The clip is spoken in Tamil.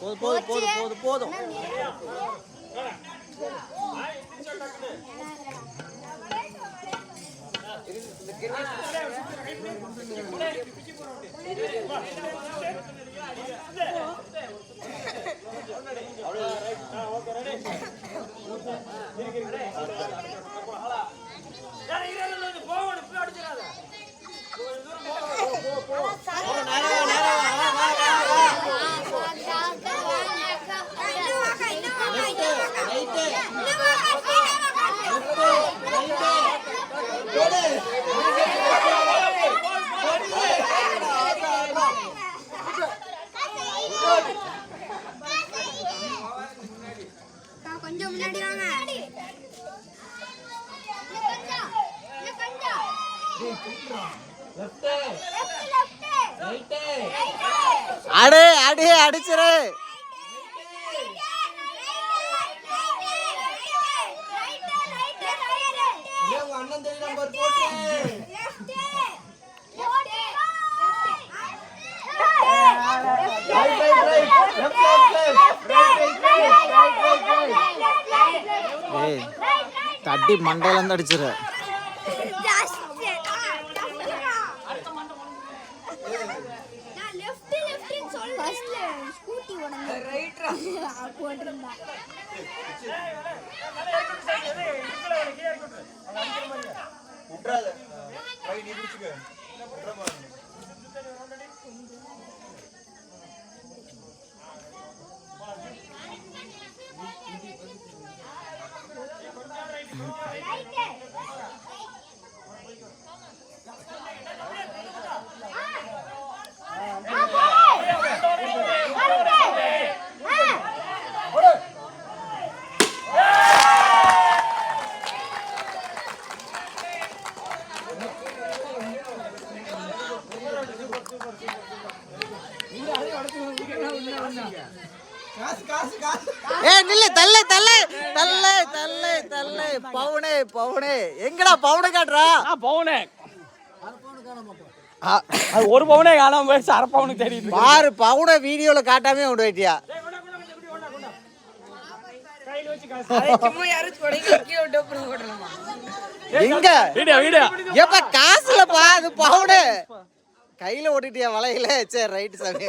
போதும் போதும் போதும் போதும் போதும். கொஞ்சம் வாங்க அடு அடி அடிச்சிரு அண்ணன் தெரிய நம்பர் போட்டு right right right left left left right right right right right ஏய் தட்டி மண்டையில இருந்து அடிச்சிரு ஏ நில்லு தள்ளு தள்ளு. தள்ளு தள்ளு தள்ளு. பவுனே பவுனே. எங்கடா பவுனு காட்டுறா? பவுனே. அது ஒரு பவுனே காணாம போயிடுச்சு அரை பவுனுக்கு தெரியுது பாரு பவுனை வீடியோல காட்டாமே கொண்டு போயிட்டியா? எங்க? அது பவுனு. கையில ஓட்டிட்டியா வலையில? சரி ரைட் சாமி.